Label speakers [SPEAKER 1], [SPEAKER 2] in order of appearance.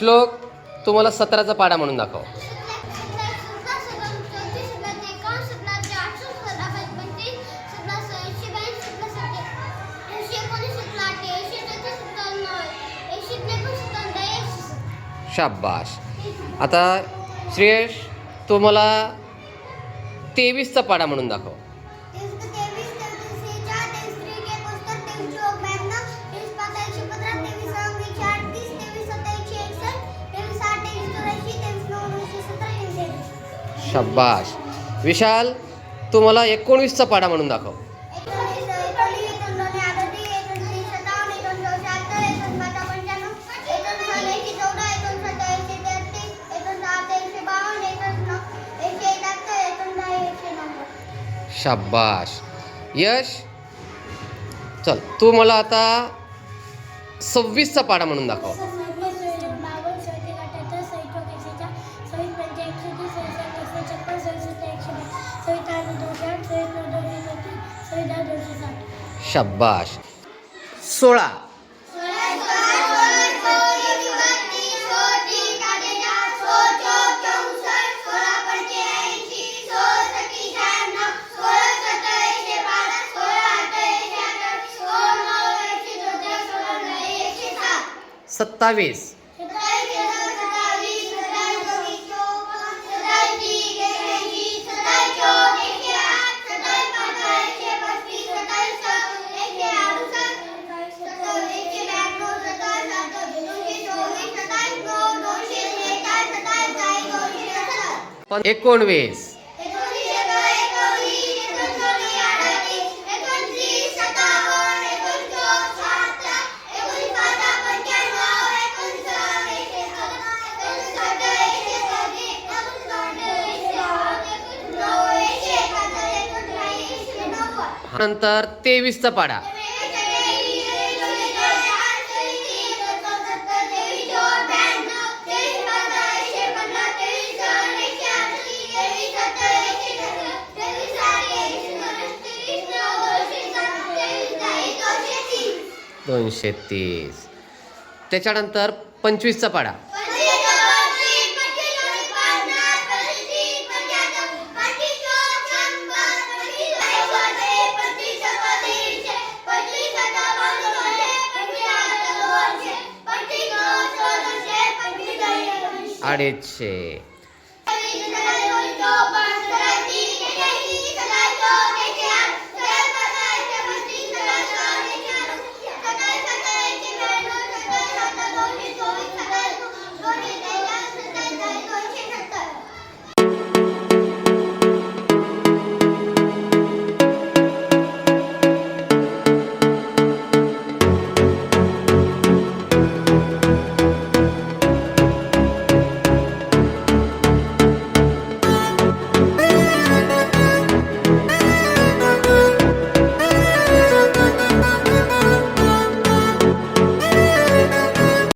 [SPEAKER 1] श्लोक तुम्हाला सतराचा पाडा म्हणून दाखव. शाबाश आता श्रेयश तुम्हाला तेवीसचा पाडा म्हणून दाखव. शब्बाश विशाल तू मला एकोणवीसचा पाडा म्हणून दाखव. शाबाश यश चल तू मला आता सव्वीसचा पाडा म्हणून दाखव. शब्बाश सोळा. सत्तावीस. एकोणवीस. नंतर तेवीसचा पाडा. दोनशे तीस त्याच्यानंतर पंचवीसचा पाडा अडीचशे